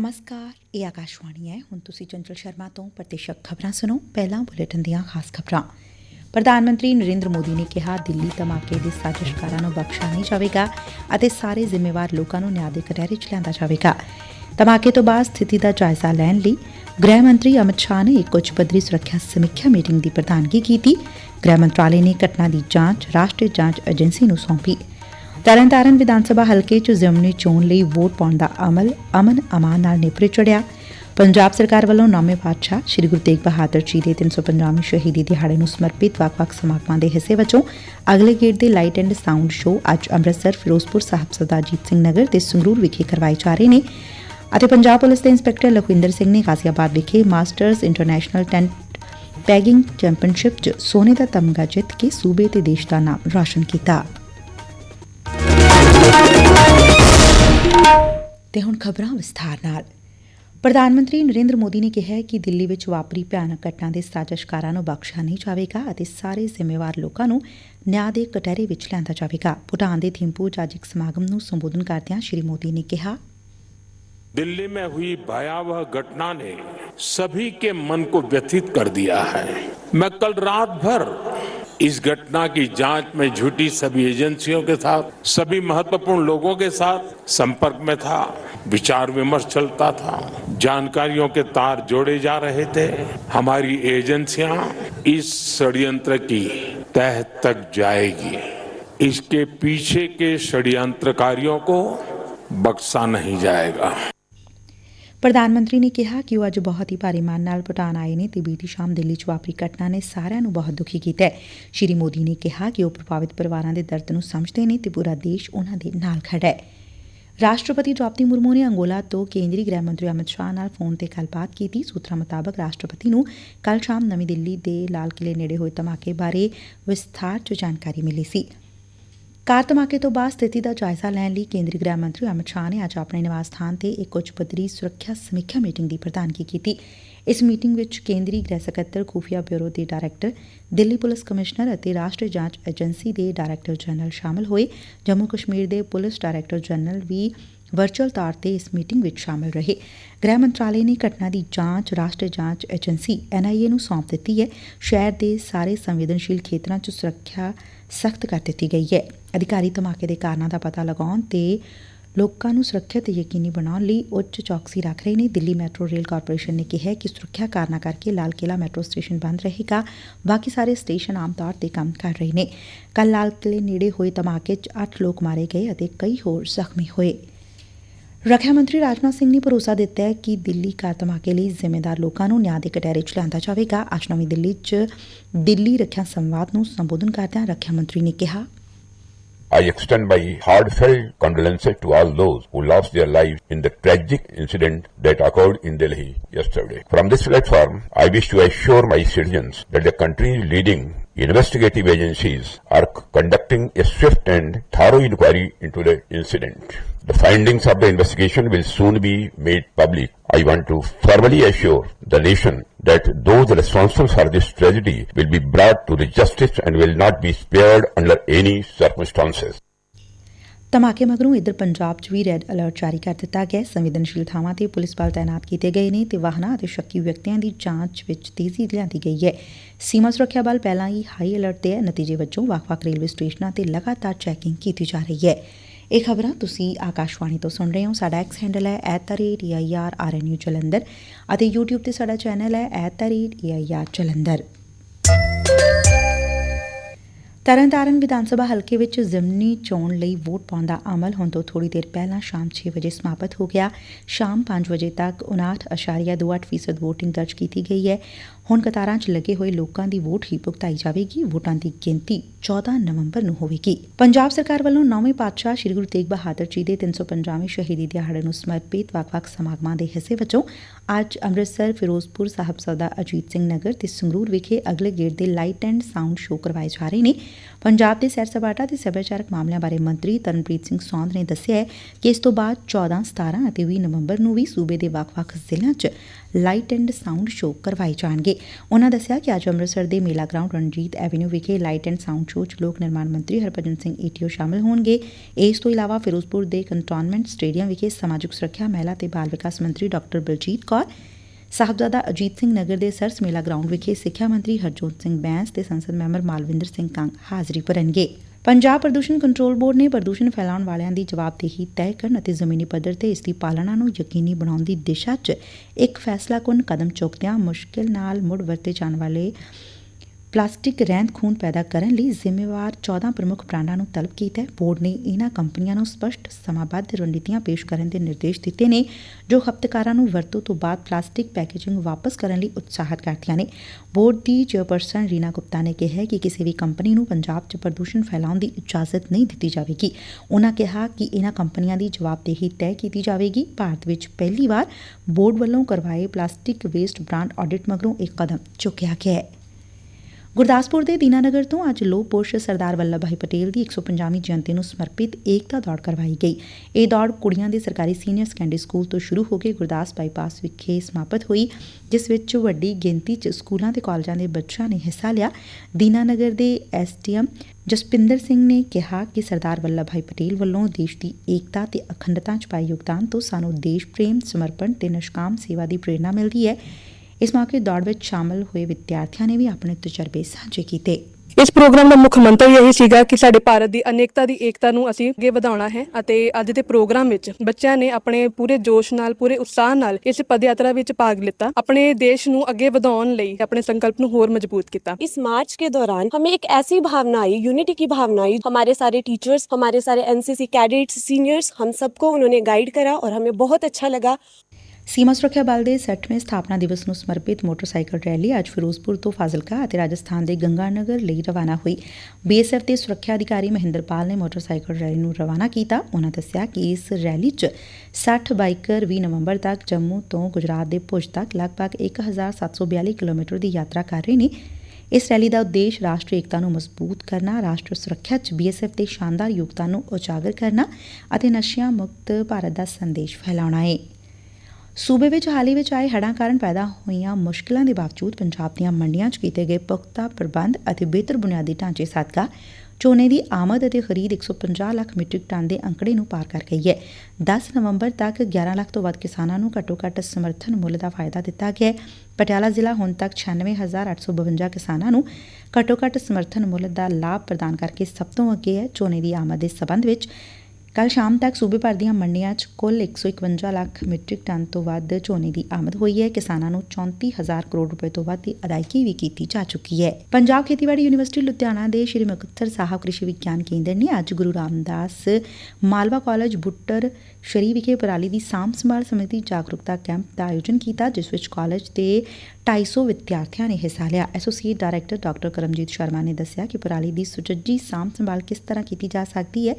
ਨਮਸਕਾਰ, ਇਹ ਆਕਾਸ਼ਵਾਣੀ ਹੈ। ਹੁਣ ਤੁਸੀਂ ਚੰਚਲ ਸ਼ਰਮਾ ਤੋਂ ਪ੍ਰਤੀਸ਼ਕ ਖਬਰਾਂ ਸੁਣੋ। ਪਹਿਲਾਂ ਬੁਲੇਟਿਨ ਦੀਆਂ ਖਾਸ ਖਬਰਾਂ। ਪ੍ਰਧਾਨ ਮੰਤਰੀ ਨਰਿੰਦਰ ਮੋਦੀ ਨੇ ਕਿਹਾ, ਦਿੱਲੀ ਧਮਾਕੇ ਦੇ ਸਾਜ਼ਿਸ਼ਕਾਰਾਂ ਨੂੰ ਬਖਸ਼ਿਆ ਨਹੀਂ ਜਾਵੇਗਾ ਅਤੇ ਸਾਰੇ ਜ਼ਿੰਮੇਵਾਰ ਲੋਕਾਂ ਨੂੰ ਨਿਆਂ ਦੇ ਕਟਹਿਰੇ 'ਚ ਲਿਆਂਦਾ ਜਾਵੇਗਾ। ਧਮਾਕੇ ਤੋਂ ਬਾਅਦ ਸਥਿਤੀ ਦਾ ਜਾਇਜ਼ਾ ਲੈਣ ਲਈ ਗ੍ਰਹਿ ਮੰਤਰੀ ਅਮਿਤ ਸ਼ਾਹ ਨੇ ਇੱਕ ਉੱਚ ਪੱਧਰੀ ਸੁਰੱਖਿਆ ਸਮੀਖਿਆ ਮੀਟਿੰਗ ਦੀ ਪ੍ਰਧਾਨਗੀ ਕੀਤੀ। ਗ੍ਰਹਿ ਮੰਤਰਾਲੇ ਨੇ ਘਟਨਾ ਦੀ ਜਾਂਚ, ਰਾਸ਼ਟਰੀ ਜਾਂਚ ਏਜੰਸੀ ਨੂੰ ਸੌਂਪੀ। ਤਰਨਤਾਰਨ ਵਿਧਾਨ ਸਭਾ ਹਲਕੇ 'ਚ ਜ਼ਿਮਨੀ ਚੋਣ ਲਈ ਵੋਟ ਪਾਉਣ ਦਾ ਅਮਲ ਅਮਨ ਅਮਾਨ ਨਾਲ ਨਿਪਰੇ ਚੜਿਆ ਪੰਜਾਬ ਸਰਕਾਰ ਵੱਲੋਂ ਨੌਵੇਂ ਪਾਤਸ਼ਾਹ ਸ੍ਰੀ ਗੁਰੂ ਤੇਗ ਬਹਾਦਰ ਜੀ ਦੇ 350ਵੇਂ ਸ਼ਹੀਦੀ ਦਿਹਾੜੇ ਨੂੰ ਸਮਰਪਿਤ ਵੱਖ-ਵੱਖ ਸਮਾਗਮਾਂ ਦੇ ਹਿੱਸੇ ਵਜੋਂ ਅਗਲੇ ਗੇੜ ਦੇ ਲਾਈਟ ਐਂਡ ਸਾਊਂਡ ਸ਼ੋਅ ਅੱਜ ਅੰਮ੍ਰਿਤਸਰ, ਫਿਰੋਜ਼ਪੁਰ ਸਾਹਿਬ, ਸਰਦਾਰਜੀਤ ਸਿੰਘ ਨਗਰ ਤੇ ਸੰਗਰੂਰ ਵਿਖੇ ਕਰਵਾਏ ਜਾ ਰਹੇ ਨੇ ਅਤੇ ਪੰਜਾਬ ਪੁਲਿਸ ਦੇ ਇੰਸਪੈਕਟਰ ਲਖਵਿੰਦਰ ਸਿੰਘ ਨੇ ਗਾਜ਼ੀਆਬਾਦ ਵਿਖੇ masters international tent pegging championship 'ਚ ਸੋਨੇ ਦਾ ਤਮਗਾ ਜਿੱਤ ਕੇ ਸੂਬੇ ਤੇ ਦੇਸ਼ ਦਾ ਨਾਮ ਰੌਸ਼ਨ ਕੀਤਾ। ਤੇ ਹੁਣ ਖਬਰਾਂ ਵਿਸਥਾਰ ਨਾਲ ਪ੍ਰਧਾਨ ਮੰਤਰੀ ਨਰਿੰਦਰ ਮੋਦੀ ਨੇ ਕਿਹਾ ਹੈ ਕਿ ਦਿੱਲੀ ਵਿੱਚ ਵਾਪਰੀ ਭਿਆਨਕ ਘਟਨਾ ਦੇ ਸਾਜ਼ਿਸ਼ਕਾਰਾਂ ਨੂੰ ਬਖਸ਼ਿਆ ਨਹੀਂ ਜਾਵੇਗਾ ਅਤੇ ਸਾਰੇ ਜ਼ਿੰਮੇਵਾਰ ਲੋਕਾਂ ਨੂੰ ਨਿਆਂ ਦੇ ਕਟਹਿਰੇ ਵਿੱਚ ਲਿਆਂਦਾ ਜਾਵੇਗਾ ਭੂਟਾਨ ਦੇ ਥਿੰਪੂ 'ਚ ਅੱਜ ਇੱਕ ਸਮਾਗਮ ਨੂੰ ਸੰਬੋਧਨ ਕਰਦਿਆਂ ਸ਼੍ਰੀ ਮੋਦੀ ਨੇ ਕਿਹਾ दिल्ली में हुई भयावह घटना ने सभी के मन को व्यथित कर दिया है मैं कल रात भर इस घटना की जाँच में जुटी सभी एजेंसियों के साथ, सभी महत्वपूर्ण लोगों के साथ संपर्क में था, विचार विमर्श चलता था, जानकारियों के तार जोड़े जा रहे थे। हमारी एजेंसियाँ इस षड्यंत्र की तह तक जाएगी। इसके पीछे के षड्यंत्रकारियों को बख्शा नहीं जाएगा। ਪ੍ਰਧਾਨ ਮੰਤਰੀ ਨੇ ਕਿਹਾ ਕਿ ਉਹ ਅੱਜ ਬਹੁਤ ਹੀ ਭਾਰੀ ਮਨ ਨਾਲ ਭੂਟਾਨ ਆਏ ਨੇ ਤੇ ਬੀਤੀ ਸ਼ਾਮ ਦਿੱਲੀ 'ਚ ਵਾਪਰੀ ਘਟਨਾ ਨੇ ਸਾਰਿਆਂ ਨੂੰ ਬਹੁਤ ਦੁਖੀ ਕੀਤਾ ਹੈ। ਸ਼੍ਰੀ ਮੋਦੀ ਨੇ ਕਿਹਾ ਕਿ ਉਹ ਪ੍ਰਭਾਵਿਤ ਪਰਿਵਾਰਾਂ ਦੇ ਦਰਦ ਨੂੰ ਸਮਝਦੇ ਨੇ ਤੇ ਪੂਰਾ ਦੇਸ਼ ਉਹਨਾਂ ਦੇ ਨਾਲ ਖੜਾ ਹੈ। ਰਾਸ਼ਟਰਪਤੀ ਦ੍ਰੋਪਦੀ ਮੁਰਮੂ ਨੇ ਅੰਗੋਲਾ ਤੋਂ ਕੇਂਦਰੀ ਗ੍ਰਹਿ ਮੰਤਰੀ ਅਮਿਤ ਸ਼ਾਹ ਨਾਲ ਫੋਨ ਤੇ ਗੱਲਬਾਤ ਕੀਤੀ। ਸੂਤਰਾਂ ਮੁਤਾਬਕ ਰਾਸ਼ਟਰਪਤੀ ਨੂੰ ਕੱਲ ਸ਼ਾਮ ਨਵੀਂ ਦਿੱਲੀ ਦੇ ਲਾਲ ਕਿਲੇ ਨੇੜੇ ਹੋਏ ਧਮਾਕੇ ਬਾਰੇ ਵਿਸਥਾਰ 'ਚ ਜਾਣਕਾਰੀ ਮਿਲੀ ਸੀ। ਕਾਰ ਧਮਾਕੇ ਤੋਂ ਬਾਅਦ ਸਥਿਤੀ ਦਾ ਜਾਇਜ਼ਾ ਲੈਣ ਲਈ ਕੇਂਦਰੀ ਗ੍ਰਹਿ ਮੰਤਰੀ ਅਮਿਤ ਸ਼ਾਹ ਨੇ ਅੱਜ ਆਪਣੇ ਨਿਵਾਸ ਸਥਾਨ ਤੇ ਇੱਕ ਉੱਚ ਪੱਧਰੀ ਸੁਰੱਖਿਆ ਸਮੀਖਿਆ ਮੀਟਿੰਗ ਦੀ ਪ੍ਰਧਾਨਗੀ ਕੀਤੀ। ਇਸ ਮੀਟਿੰਗ ਵਿੱਚ ਕੇਂਦਰੀ ਗ੍ਰਹਿ ਸਕੱਤਰ, ਖੂਫੀਆ ਬਿਊਰੋ ਦੇ ਡਾਇਰੈਕਟਰ, ਦਿੱਲੀ ਪੁਲਿਸ ਕਮਿਸ਼ਨਰ ਅਤੇ ਰਾਸ਼ਟਰੀ ਜਾਂਚ ਏਜੰਸੀ ਦੇ ਡਾਇਰੈਕਟਰ ਜਨਰਲ ਸ਼ਾਮਲ ਹੋਏ। ਜੰਮੂ ਕਸ਼ਮੀਰ ਦੇ ਪੁਲਿਸ ਡਾਇਰੈਕਟਰ ਜਨਰਲ ਵੀ ਵਰਚੁਅਲ ਤੌਰ ਤੇ ਇਸ ਮੀਟਿੰਗ ਵਿੱਚ ਸ਼ਾਮਲ ਰਹੇ। ਗ੍ਰਹਿ ਮੰਤਰਾਲੇ ਨੇ ਘਟਨਾ ਦੀ ਜਾਂਚ, ਰਾਸ਼ਟਰੀ ਜਾਂਚ ਏਜੰਸੀ ਐਨਆਈਏ ਨੂੰ ਸੌਂਪ ਦਿੱਤੀ ਹੈ। ਸ਼ਹਿਰ ਦੇ ਸਾਰੇ ਸੰਵੇਦਨਸ਼ੀਲ ਖੇਤਰਾਂ 'ਚ ਸੁਰੱਖਿਆ ਸਖਤ ਕਰ ਦਿੱਤੀ ਗਈ ਹੈ। ਅਧਿਕਾਰੀ ਧਮਾਕੇ ਦੇ ਕਾਰਨਾਂ ਦਾ ਪਤਾ ਲਗਾਉਣ ਤੇ ਲੋਕਾਂ ਨੂੰ ਸੁਰੱਖਿਅਤ ਯਕੀਨੀ ਬਣਾਉਣ ਲਈ ਉੱਚ ਚੌਕਸੀ ਰੱਖ ਰਹੇ ਨੇ। ਦਿੱਲੀ ਮੈਟਰੋ ਰੇਲ ਕਾਰਪੋਰੇਸ਼ਨ ਨੇ ਕਿਹਾ ਕਿ ਸੁਰੱਖਿਆ ਕਾਰਨਾਂ ਕਰਕੇ ਲਾਲ ਕਿਲਾ ਮੈਟਰੋ ਸਟੇਸ਼ਨ ਬੰਦ ਰਹੇਗਾ। ਬਾਕੀ ਸਾਰੇ ਸਟੇਸ਼ਨ ਆਮ ਤੌਰ ਤੇ ਕੰਮ ਕਰ ਰਹੇ ਨੇ। ਕੱਲ ਲਾਲ ਕਿਲੇ ਨੇੜੇ ਹੋਏ ਧਮਾਕੇ 'ਚ 8 ਲੋਕ ਮਾਰੇ ਗਏ ਅਤੇ ਕਈ ਹੋਰ ਜ਼ਖਮੀ ਹੋਏ। ਰੱਖਿਆ ਮੰਤਰੀ ਰਾਜਨਾਥ ਸਿੰਘ ਨੇ ਭਰੋਸਾ ਦਿੱਤਾ ਹੈ ਕਿ ਦਿੱਲੀ ਕਾਰ ਧਮਾਕੇ ਲਈ ਜ਼ਿੰਮੇਦਾਰ ਲੋਕਾਂ ਨੂੰ ਨਿਆਂ ਦੇ ਕਟਹਿਰੇ 'ਚ ਲਿਆਂਦਾ ਜਾਵੇਗਾ ਅੱਜ ਨਵੀਂ ਦਿੱਲੀ 'ਚ ਦਿੱਲੀ ਰੱਖਿਆ ਸੰਵਾਦ ਨੂੰ ਸੰਬੋਧਨ ਕਰਦਿਆਂ ਰੱਖਿਆ ਮੰਤਰੀ ਨੇ ਕਿਹਾ I extend my heartfelt condolences to all those who lost their lives in the tragic incident that occurred in Delhi yesterday. From this platform, I wish to assure my citizens that the country's leading investigative agencies are c- conducting a swift and thorough inquiry into the incident. The findings of the investigation will soon be made public. I want to formally assure the nation that those responsible for this tragedy will be brought to the justice and will not be spared under any circumstances. ਧਮਾਕੇ ਮਗਰੋਂ ਇਧਰ ਪੰਜਾਬ 'ਚ ਵੀ red alert ਜਾਰੀ ਕਰ ਦਿੱਤਾ ਗਿਆ ਹੈ। ਸੰਵੇਦਨਸ਼ੀਲ ਥਾਵਾਂ ਤੇ ਪੁਲਿਸ ਬਲ ਤਾਇਨਾਤ ਕੀਤੇ ਗਏ ਨੇ ਤੇ ਵਾਹਨਾਂ ਅਤੇ ਸ਼ੱਕੀ ਵਿਅਕਤੀਆਂ ਦੀ ਜਾਂਚ ਵਿੱਚ ਤੇਜ਼ੀ ਲਿਆਂਦੀ ਗਈ ਹੈ ਸੀਮਾ ਸੁਰੱਖਿਆ ਬਲ ਪਹਿਲਾਂ ਹੀ ਹਾਈ ਅਲਰਟ ਤੇ ਹੈ ਨਤੀਜੇ ਵਜੋਂ ਵੱਖ-ਵੱਖ ਰੇਲਵੇ ਸਟੇਸ਼ਨਾਂ ਤੇ ਲਗਾਤਾਰ ਚੈਕਿੰਗ ਕੀਤੀ ਜਾ ਰਹੀ ਹੈ ਇਹ ਖਬਰਾਂ ਤੁਸੀਂ ਆਕਾਸ਼ਵਾਣੀ ਤੋਂ ਸੁਣ ਰਹੇ ਹੋ। ਸਾਡਾ ਐਕਸ ਹੈਂਡਲ ਹੈ @eirrnu ਜਲੰਧਰ ਅਤੇ YouTube ਤੇ ਸਾਡਾ ਚੈਨਲ ਹੈ @eir ਜਲੰਧਰ। ਤਰਨਤਾਰਨ ਵਿਧਾਨ ਸਭਾ ਹਲਕੇ ਵਿੱਚ ਜ਼ਿਮਨੀ ਚੋਣ ਲਈ ਵੋਟ ਪਾਉਣ ਦਾ ਅਮਲ ਹੁਣ ਤੋਂ ਥੋੜੀ ਦੇਰ ਪਹਿਲਾਂ ਸ਼ਾਮ 6 ਵਜੇ ਸਮਾਪਤ ਹੋ ਗਿਆ। ਸ਼ਾਮ 5 ਵਜੇ ਤੱਕ 59.28% ਵੋਟਿੰਗ ਦਰਜ ਕੀਤੀ ਗਈ ਹੈ। ਹੁਣ ਕਤਾਰਾਂ 'ਚ ਲੱਗੇ ਹੋਏ ਲੋਕਾਂ ਦੀ ਵੋਟ ਹੀ ਭੁਗਤਾਈ ਜਾਵੇਗੀ ਵੋਟਾਂ ਦੀ ਗਿਣਤੀ 14 ਨਵੰਬਰ ਨੂੰ ਹੋਵੇਗੀ। ਪੰਜਾਬ ਸਰਕਾਰ ਵੱਲੋਂ ਨੌਵੇਂ ਪਾਤਸ਼ਾਹ ਸ੍ਰੀ ਗੁਰੂ ਤੇਗ ਬਹਾਦਰ ਜੀ ਦੇ 350ਵੇਂ ਸ਼ਹੀਦੀ ਦਿਹਾੜੇ ਨੂੰ ਸਮਰਪਿਤ ਵੱਖ-ਵੱਖ ਸਮਾਗਮਾਂ ਦੇ ਹਿੱਸੇ ਵਜੋਂ ਅੱਜ ਅੰਮ੍ਰਿਤਸਰ ਫਿਰੋਜ਼ਪੁਰ ਸਾਹਿਬ ਸੌਦਾ ਅਜੀਤ ਸਿੰਘ ਨਗਰ ਤੇ ਸੰਗਰੂਰ ਵਿਖੇ ਅਗਲੇ ਗੇੜ ਦੇ ਲਾਈਟ ਐਂਡ ਸਾਊਂਡ ਸ਼ੋਅ ਕਰਵਾਏ ਜਾ ਰਹੇ ਨੇ। ਪੰਜਾਬ ਦੇ ਸੈਰ ਸਪਾਟਾ ਤੇ ਸੱਭਿਆਚਾਰਕ ਮਾਮਲਿਆਂ ਬਾਰੇ ਮੰਤਰੀ ਤਰਨਪ੍ਰੀਤ ਸਿੰਘ ਸੌਂਦ ਨੇ ਦੱਸਿਆ ਕਿ ਇਸ ਤੋਂ ਬਾਅਦ 14, 17 ਅਤੇ 20 ਨਵੰਬਰ ਨੂੰ ਵੀ ਸੂਬੇ ਦੇ ਵੱਖ-ਵੱਖ ਜ਼ਿਲ੍ਹਿਆਂ 'ਚ ਲਾਈਟ ਐਂਡ ਸਾਊਂਡ ਸ਼ੋਅ ਕਰਵਾਏ ਜਾਣਗੇ। ਉਨ੍ਹਾਂ ਦੱਸਿਆ ਕਿ ਅੱਜ ਅੰਮ੍ਰਿਤਸਰ ਦੇ ਮੇਲਾ ਗਰਾਊਂਡ ਰਣਜੀਤ ਐਵੀਨਿਊ ਵਿਖੇ ਲਾਈਟ ਐਂਡ ਸਾਊਂਡ ਸ਼ੋਅ 'ਚ ਲੋਕ ਨਿਰਮਾਣ ਮੰਤਰੀ ਹਰਭਜਨ ਸਿੰਘ ਈਟੀਓ ਸ਼ਾਮਲ ਹੋਣਗੇ। ਇਸ ਤੋਂ ਇਲਾਵਾ ਫਿਰੋਜ਼ਪੁਰ ਦੇ ਕੰਟੋਨਮੈਂਟ ਸਟੇਡੀਅਮ ਵਿਖੇ ਸਮਾਜਿਕ ਸੁਰੱਖਿਆ ਮਹਿਲਾ ਤੇ ਬਾਲ ਵਿਕਾਸ ਮੰਤਰੀ ਡਾਕਟਰ ਬਲਜੀਤ ਕੌਰ, ਸਾਹਿਬਜ਼ਾਦਾ ਅਜੀਤ ਸਿੰਘ ਨਗਰ ਦੇ ਸਰਸ ਮੇਲਾ ਗਰਾਊਂਡ ਵਿਖੇ ਸਿੱਖਿਆ ਮੰਤਰੀ ਹਰਜੋਤ ਸਿੰਘ ਬੈਂਸ ਤੇ ਸੰਸਦ ਮੈਂਬਰ ਮਾਲਵਿੰਦਰ ਸਿੰਘ ਕੰਗ ਹਾਜ਼ਰੀ ਭਰਨਗੇ। ਪੰਜਾਬ ਪ੍ਰਦੂਸ਼ਣ ਕੰਟਰੋਲ ਬੋਰਡ ਨੇ ਪ੍ਰਦੂਸ਼ਣ ਫੈਲਾਉਣ ਵਾਲਿਆਂ ਦੀ ਜਵਾਬਦੇਹੀ ਤੈਅ ਕਰਨ ਅਤੇ ਜ਼ਮੀਨੀ ਪੱਧਰ ਤੇ ਇਸ ਦੀ ਪਾਲਣਾ ਨੂੰ ਯਕੀਨੀ ਬਣਾਉਣ ਦੀ ਦਿਸ਼ਾ 'ਚ ਇੱਕ ਫੈਸਲਾਕੁੰਨ ਕਦਮ ਚੁੱਕਦਿਆਂ ਮੁਸ਼ਕਿਲ ਨਾਲ ਮੁੜ ਵਰਤੇ ਜਾਣ ਵਾਲੇ ਪਲਾਸਟਿਕ ਰਹਿੰਦ ਖੂੰਹਦ ਪੈਦਾ ਕਰਨ ਲਈ ਜ਼ਿੰਮੇਵਾਰ 14 ਪ੍ਰਮੁੱਖ ਬ੍ਰਾਂਡਾਂ ਨੂੰ ਤਲਬ ਕੀਤਾ। ਹੈ ਬੋਰਡ ਨੇ ਇਹਨਾਂ ਕੰਪਨੀਆਂ ਨੂੰ ਸਪਸ਼ਟ ਸਮਾਬੱਧ ਰਣਨੀਤੀਆਂ ਪੇਸ਼ ਕਰਨ ਦੇ ਨਿਰਦੇਸ਼ ਦਿੱਤੇ ਨੇ, ਜੋ ਖਪਤਕਾਰਾਂ ਨੂੰ ਵਰਤੋਂ ਤੋਂ ਬਾਅਦ ਪਲਾਸਟਿਕ ਪੈਕੇਜਿੰਗ ਵਾਪਸ ਕਰਨ ਲਈ ਉਤਸ਼ਾਹਿਤ ਕਰਦੀਆਂ ਨੇ। ਬੋਰਡ ਦੀ ਚੇਅਰਪਰਸਨ ਰੀਨਾ ਗੁਪਤਾ ਨੇ ਕਿਹਾ ਕਿ ਕਿਸੇ ਵੀ ਕੰਪਨੀ ਨੂੰ ਪੰਜਾਬ 'ਚ ਪ੍ਰਦੂਸ਼ਣ ਫੈਲਾਉਣ ਦੀ ਇਜਾਜ਼ਤ ਨਹੀਂ ਦਿੱਤੀ ਜਾਵੇਗੀ। ਉਨ੍ਹਾਂ ਕਿਹਾ ਕਿ ਇਹਨਾਂ ਕੰਪਨੀਆਂ ਦੀ ਜਵਾਬਦੇਹੀ ਤੈਅ ਕੀਤੀ ਜਾਵੇਗੀ। ਭਾਰਤ ਵਿੱਚ ਪਹਿਲੀ ਵਾਰ ਬੋਰਡ ਵੱਲੋਂ ਕਰਵਾਏ ਪਲਾਸਟਿਕ ਵੇਸਟ ਬ੍ਰਾਂਡ ਆਡਿਟ ਮਗਰੋਂ ਇਹ ਕਦਮ ਚੁੱਕਿਆ ਗਿਆ ਹੈ। ਗੁਰਦਾਸਪੁਰ ਦੇ ਦੀਨਾਨਗਰ ਤੋਂ ਅੱਜ ਲੋਹ ਪੁਰਸ਼ ਸਰਦਾਰ ਵੱਲਭ ਭਾਈ ਪਟੇਲ ਦੀ 150ਵੀਂ ਜਯੰਤੀ ਨੂੰ ਸਮਰਪਿਤ ਏਕਤਾ ਦੌੜ ਕਰਵਾਈ ਗਈ। ਇਹ ਦੌੜ ਕੁੜੀਆਂ ਦੇ ਸਰਕਾਰੀ ਸੀਨੀਅਰ ਸੈਕੰਡਰੀ ਸਕੂਲ ਤੋਂ ਸ਼ੁਰੂ ਹੋ ਕੇ ਗੁਰਦਾਸ ਬਾਈਪਾਸ ਵਿਖੇ ਸਮਾਪਤ ਹੋਈ, ਜਿਸ ਵਿੱਚ ਵੱਡੀ ਗਿਣਤੀ 'ਚ ਸਕੂਲਾਂ ਤੇ ਕਾਲਜਾਂ ਦੇ ਬੱਚਿਆਂ ਨੇ ਹਿੱਸਾ ਲਿਆ। ਦੀਨਾਨਗਰ ਦੇ ਐਸਟੀਐਮ ਜਸਪਿੰਦਰ ਸਿੰਘ ਨੇ ਕਿਹਾ ਕਿ ਸਰਦਾਰ ਵੱਲਭ ਭਾਈ ਪਟੇਲ ਵੱਲੋਂ ਦੇਸ਼ ਦੀ ਏਕਤਾ ਤੇ ਅਖੰਡਤਾ 'ਚ ਪਾਏ ਯੋਗਦਾਨ ਤੋਂ ਸਾਨੂੰ ਦੇਸ਼ ਪ੍ਰੇਮ, ਸਮਰਪਣ ਤੇ ਨਿਸ਼ਕਾਮ ਸੇਵਾ ਦੀ ਪ੍ਰੇਰਣਾ ਮਿਲਦੀ ਹੈ। ਇਸ ਮੌਕੇ ਦੌੜ ਵਿੱਚ ਸ਼ਾਮਲ ਹੋਏ ਵਿਦਿਆਰਥੀਆਂ ਨੇ ਵੀ ਆਪਣੇ ਤਜਰਬੇ ਸਾਂਝੇ ਕੀਤੇ ਇਸ ਪ੍ਰੋਗਰਾਮ ਦਾ ਮੁੱਖ ਮੰਤਵ ਇਹ ਸੀਗਾ ਕਿ ਸਾਡੇ ਭਾਰਤ ਦੀ ਅਨੇਕਤਾ ਦੀ ਏਕਤਾ ਨੂੰ ਅਸੀਂ ਅੱਗੇ ਵਧਾਉਣਾ ਹੈ ਅਤੇ ਅੱਜ ਦੇ ਪ੍ਰੋਗਰਾਮ ਵਿੱਚ ਬੱਚਿਆਂ ਨੇ ਆਪਣੇ ਪੂਰੇ ਜੋਸ਼ ਨਾਲ ਪੂਰੇ ਉਤਸ਼ਾਹ ਨਾਲ ਇਸ ਪਦਯਾਤਰਾ ਵਿੱਚ ਭਾਗ ਲਿੱਤਾ ਆਪਣੇ ਦੇਸ਼ ਨੂੰ ਅੱਗੇ ਵਧਾਉਣ ਲਈ ਆਪਣੇ ਸੰਕਲਪ ਨੂੰ ਹੋਰ ਮਜ਼ਬੂਤ ਕੀਤਾ इस मार्च के दौरान हमें एक ऐसी भावना आई यूनिटी की भावना आई हमारे सारे टीचर्स हमारे सारे एनसीसी कैडेट्स सीनियर्स हम सबको उन्होंने गाइड करा और हमें बहुत अच्छा लगा ਸੀਮਾ ਸੁਰੱਖਿਆ ਬਲ ਦੇ 60ਵੇਂ ਸਥਾਪਨਾ ਦਿਵਸ ਨੂੰ ਸਮਰਪਿਤ ਮੋਟਰਸਾਈਕਲ ਰੈਲੀ ਅੱਜ ਫਿਰੋਜ਼ਪੁਰ ਤੋਂ ਫਾਜ਼ਿਲਕਾ ਅਤੇ ਰਾਜਸਥਾਨ ਦੇ ਗੰਗਾਨਗਰ ਲਈ ਰਵਾਨਾ ਹੋਈ। ਬੀਐਸਐਫ ਦੇ ਸੁਰੱਖਿਆ ਅਧਿਕਾਰੀ ਮਹਿੰਦਰਪਾਲ ਨੇ ਮੋਟਰਸਾਈਕਲ ਰੈਲੀ ਨੂੰ ਰਵਾਨਾ ਕੀਤਾ। ਉਹਨਾਂ ਦੱਸਿਆ ਕਿ ਇਸ ਰੈਲੀ 'ਚ 60 ਬਾਈਕਰ 20 ਨਵੰਬਰ ਤੱਕ ਜੰਮੂ ਤੋਂ ਗੁਜਰਾਤ ਦੇ ਭੁਜ ਤੱਕ ਲਗਭਗ 1742 ਕਿਲੋਮੀਟਰ ਦੀ ਯਾਤਰਾ ਕਰ ਰਹੇ ਨੇ। ਇਸ ਰੈਲੀ ਦਾ ਉਦੇਸ਼ ਰਾਸ਼ਟਰੀ ਏਕਤਾ ਨੂੰ ਮਜ਼ਬੂਤ ਕਰਨਾ, ਰਾਸ਼ਟਰ ਸੁਰੱਖਿਆ 'ਚ ਬੀਐਸਐਫ ਦੇ ਸ਼ਾਨਦਾਰ ਯੋਗਦਾਨ ਨੂੰ ਉਜਾਗਰ ਕਰਨਾ ਅਤੇ ਨਸ਼ਿਆਂ ਮੁਕਤ ਭਾਰਤ ਦਾ ਸੰਦੇਸ਼ ਫੈਲਾਉਣਾ ਹੈ ਸੂਬੇ ਵਿੱਚ ਹਾਲ ਹੀ ਵਿੱਚ ਆਏ ਹੜ੍ਹਾਂ ਕਾਰਨ ਪੈਦਾ ਹੋਈਆਂ ਮੁਸ਼ਕਲਾਂ ਦੇ ਬਾਵਜੂਦ ਪੰਜਾਬ ਦੀਆਂ ਮੰਡੀਆਂ 'ਚ ਕੀਤੇ ਗਏ ਪੁਖਤਾ ਪ੍ਰਬੰਧ ਅਤੇ ਬਿਹਤਰ ਬੁਨਿਆਦੀ ਢਾਂਚੇ ਸਦਕਾ ਝੋਨੇ ਦੀ ਆਮਦ ਅਤੇ ਖਰੀਦ 150 ਲੱਖ ਮੀਟ੍ਰਿਕ ਟਨ ਦੇ ਅੰਕੜੇ ਨੂੰ ਪਾਰ ਕਰ ਗਈ ਹੈ। 10 ਨਵੰਬਰ ਤੱਕ 11 ਲੱਖ ਤੋਂ ਵੱਧ ਕਿਸਾਨਾਂ ਨੂੰ ਘੱਟੋ-ਘੱਟ ਸਮਰਥਨ ਮੁੱਲ ਦਾ ਫਾਇਦਾ ਦਿੱਤਾ ਗਿਆ ਹੈ। ਪਟਿਆਲਾ ਜ਼ਿਲ੍ਹਾ ਹੁਣ ਤੱਕ 96852 ਕਿਸਾਨਾਂ ਨੂੰ ਘੱਟੋ-ਘੱਟ ਸਮਰਥਨ ਮੁੱਲ ਦਾ ਲਾਭ ਪ੍ਰਦਾਨ ਕਰਕੇ ਸਭ ਤੋਂ ਅੱਗੇ ਹੈ ਝੋਨੇ ਦੀ ਆਮਦ ਦੇ ਸਬੰਧ ਵਿੱਚ। ਕੱਲ ਸ਼ਾਮ ਤੱਕ ਸੂਬੇ ਭਰ ਦੀਆਂ ਮੰਡੀਆਂ 'ਚ ਕੁੱਲ 151 ਲੱਖ ਮੀਟ੍ਰਿਕ ਟਨ ਤੋਂ ਵੱਧ ਝੋਨੇ ਦੀ ਆਮਦ ਹੋਈ ਹੈ। ਕਿਸਾਨਾਂ ਨੂੰ 34000 ਕਰੋੜ ਰੁਪਏ ਤੋਂ ਵੱਧ ਦੀ ਅਦਾਇਗੀ ਵੀ ਕੀਤੀ ਜਾ ਚੁੱਕੀ ਹੈ। ਪੰਜਾਬ ਖੇਤੀਬਾੜੀ ਯੂਨੀਵਰਸਿਟੀ ਲੁਧਿਆਣਾ ਦੇ ਸ਼੍ਰੀ ਮੁਕਤਸਰ ਸਾਹਿਬ ਕ੍ਰਿਸ਼ੀ ਵਿਗਿਆਨ ਕੇਂਦਰ ਨੇ ਅੱਜ ਗੁਰੂ ਰਾਮਦਾਸ ਮਾਲਵਾ ਕਾਲਜ ਬੁੱਟਰ ਸ਼ਰੀ ਵਿਖੇ ਪਰਾਲੀ ਦੀ ਸਾਂਭ ਸੰਭਾਲ ਸਮੇਤੀ ਜਾਗਰੂਕਤਾ ਕੈਂਪ ਦਾ ਆਯੋਜਨ ਕੀਤਾ, ਜਿਸ ਵਿੱਚ ਕਾਲਜ ਦੇ 250 ਵਿਦਿਆਰਥੀਆਂ ਨੇ ਹਿੱਸਾ ਲਿਆ। Associate director doctor Karamjit Sharma ਨੇ ਦੱਸਿਆ ਕਿ ਪਰਾਲੀ ਦੀ ਸੁਚੱਜੀ ਸਾਂਭ ਸੰਭਾਲ ਕਿਸ ਤਰ੍ਹਾਂ ਕੀਤੀ ਜਾ ਸਕਦੀ ਹੈ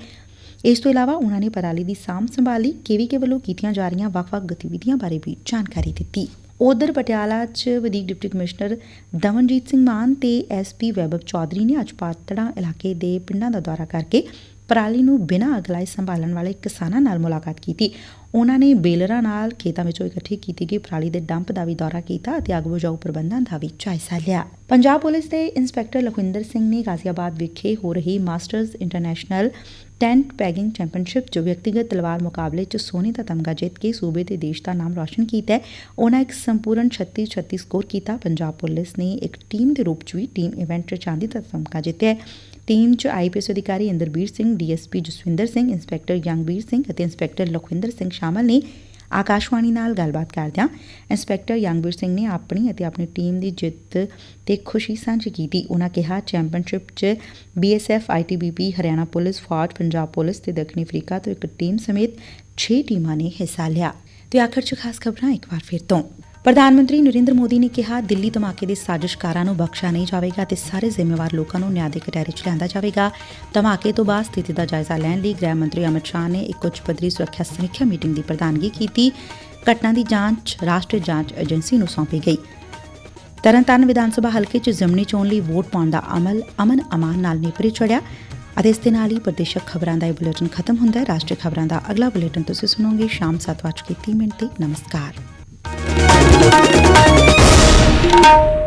ਇਸ ਤੋਂ ਇਲਾਵਾ ਉਹਨਾਂ ਨੇ ਪਰਾਲੀ ਦੀ ਸਾਂਭ ਸੰਭਾਲ ਸੰਭਾਲੀ ਕੇਵੀਕੇ ਵੱਲੋਂ ਕੀਤੀਆਂ ਜਾ ਰਹੀਆਂ ਵੱਖ-ਵੱਖ ਗਤੀਵਿਧੀਆਂ ਬਾਰੇ ਵੀ ਜਾਣਕਾਰੀ ਦਿੱਤੀ। ਉਧਰ ਪਟਿਆਲਾ 'ਚ ਵਧੀਕ ਡਿਪਟੀ ਕਮਿਸ਼ਨਰ ਦਮਨਜੀਤ ਸਿੰਘ ਮਾਨ ਤੇ ਐਸਪੀ ਵੈਭਵ ਚੌਧਰੀ ਨੇ ਅੱਜ ਪਾਤੜਾ ਇਲਾਕੇ ਦੇ ਪਿੰਡਾਂ ਦਾ ਦੌਰਾ ਕਰਕੇ ਪਰਾਲੀ ਨੂੰ ਬਿਨਾਂ ਅੱਗ ਲਾਏ ਸੰਭਾਲਣ ਵਾਲੇ ਕਿਸਾਨਾਂ ਨਾਲ ਮੁਲਾਕਾਤ ਕੀਤੀ। ਉਹਨਾਂ ਨੇ ਬੇਲਰਾਂ ਨਾਲ ਖੇਤਾਂ ਵਿੱਚੋਂ ਇਕੱਠੀ ਕੀਤੀ ਗਈ ਪਰਾਲੀ ਦੇ ਡੰਪ ਦਾ ਵੀ ਦੌਰਾ ਕੀਤਾ ਅਤੇ ਅੱਗ ਬੁਝਾਊ ਪ੍ਰਬੰਧਾਂ ਦਾ ਵੀ ਜਾਇਜ਼ਾ ਲਿਆ। ਪੰਜਾਬ ਪੁਲਿਸ ਦੇ ਇੰਸਪੈਕਟਰ ਲਖਵਿੰਦਰ ਸਿੰਘ ਨੇ ਗਾਜ਼ੀਆਬਾਦ ਵਿਖੇ ਹੋ ਰਹੀ masters international tent pegging championship 'ਚ ਵਿਅਕਤੀਗਤ ਤਲਵਾਰ ਮੁਕਾਬਲੇ 'ਚ ਸੋਨੇ ਦਾ ਤਮਗਾ ਜਿੱਤ ਕੇ ਸੂਬੇ ਤੇ ਦੇਸ਼ ਦਾ ਨਾਮ ਰੌਸ਼ਨ ਕੀਤਾ ਹੈ। ਉਹਨਾਂ ਇੱਕ ਸੰਪੂਰਨ 36 36 ਸਕੋਰ ਕੀਤਾ। ਪੰਜਾਬ ਪੁਲਿਸ ਨੇ ਇੱਕ ਟੀਮ ਦੇ ਰੂਪ 'ਚ ਵੀ ਟੀਮ ਇਵੈਂਟ 'ਚ ਚਾਂਦੀ ਦਾ ਤਮਗਾ ਜਿੱਤਿਆ ਟੀਮ 'ਚ ਆਈਪੀਐਸ ਅਧਿਕਾਰੀ ਇੰਦਰਬੀਰ ਸਿੰਘ ਡੀਐਸਪੀ ਜਸਵਿੰਦਰ ਸਿੰਘ, ਇੰਸਪੈਕਟਰ ਯੰਗਬੀਰ ਸਿੰਘ ਅਤੇ ਇੰਸਪੈਕਟਰ ਲਖਵਿੰਦਰ ਸਿੰਘ ਸ਼ਾਮਲ ਨੇ ਆਕਾਸ਼ਵਾਣੀ ਨਾਲ ਗੱਲਬਾਤ ਕਰਦਿਆਂ ਇੰਸਪੈਕਟਰ ਯੰਗਬੀਰ ਸਿੰਘ ਨੇ ਆਪਣੀ ਅਤੇ ਆਪਣੀ ਟੀਮ ਦੀ ਜਿੱਤ ਤੇ ਖੁਸ਼ੀ ਸਾਂਝੀ ਕੀਤੀ। ਉਹਨਾਂ ਕਿਹਾ, ਚੈਂਪੀਅਨਸ਼ਿਪ 'ਚ ਬੀਐਸਐਫ ਆਈਟੀਬੀਪੀ ਹਰਿਆਣਾ ਪੁਲਿਸ, ਫੌਜ, ਪੰਜਾਬ ਪੁਲਿਸ ਤੇ ਦੱਖਣੀ ਅਫਰੀਕਾ ਤੋਂ ਇੱਕ ਟੀਮ ਸਮੇਤ 6 ਟੀਮਾਂ ਨੇ ਹਿੱਸਾ ਲਿਆ। ਤੇ ਆਖਰ 'ਚ ਖਾਸ ਖਬਰਾਂ ਇੱਕ ਵਾਰ ਫਿਰ ਤੋਂ। ਪ੍ਰਧਾਨ ਮੰਤਰੀ ਨਰਿੰਦਰ ਮੋਦੀ ਨੇ ਕਿਹਾ, ਦਿੱਲੀ ਧਮਾਕੇ ਦੇ ਸਾਜ਼ਿਸ਼ਕਾਰਾਂ ਨੂੰ ਬਖਸ਼ਿਆ ਨਹੀਂ ਜਾਵੇਗਾ ਤੇ ਸਾਰੇ ਜ਼ਿੰਮੇਵਾਰ ਲੋਕਾਂ ਨੂੰ ਨਿਆਂ ਦੇ ਕਟਹਿਰੇ 'ਚ ਲਿਆਂਦਾ ਜਾਵੇਗਾ। ਧਮਾਕੇ ਤੋਂ ਬਾਅਦ ਸਥਿਤੀ ਦਾ ਜਾਇਜ਼ਾ ਲੈਣ ਲਈ ਗ੍ਰਹਿ ਮੰਤਰੀ ਅਮਿਤ ਸ਼ਾਹ ਨੇ ਇੱਕ ਉੱਚ ਪੱਧਰੀ ਸੁਰੱਖਿਆ ਸਮੀਖਿਆ ਮੀਟਿੰਗ ਦੀ ਪ੍ਰਧਾਨਗੀ ਕੀਤੀ। ਘਟਨਾ ਦੀ ਜਾਂਚ, ਰਾਸ਼ਟਰੀ ਜਾਂਚ ਏਜੰਸੀ ਨੂੰ ਸੌਂਪੀ ਗਈ। ਤਰਨਤਾਰਨ ਵਿਧਾਨ ਸਭਾ ਹਲਕੇ 'ਚ ਜ਼ਮਨੀ ਚੋਣ ਲਈ ਵੋਟ ਪਾਉਣ ਦਾ ਅਮਲ ਅਮਨ ਅਮਾਨ ਨਾਲ ਨੇਪਰੇ ਚੜਿਆ। ਅਤੇ ਇਸ ਦੇ ਨਾਲ ਹੀ ਪ੍ਰਦੇਸ਼ਕ ਖਬਰਾਂ ਦਾ ਇਹ ਬੁਲੇਟਿਨ ਖਤਮ ਹੁੰਦਾ ਹੈ। ਰਾਸ਼ਟਰੀ ਖਬਰਾਂ ਦਾ ਅਗਲਾ ਬੁਲੇਟਿਨ ਤੁਸੀਂ ਸੁਣੋਗੇ ਸ਼ਾਮ 7:30 ਮਿੰਟ ਤੇ। ਨਮਸਕਾਰ। Thank you.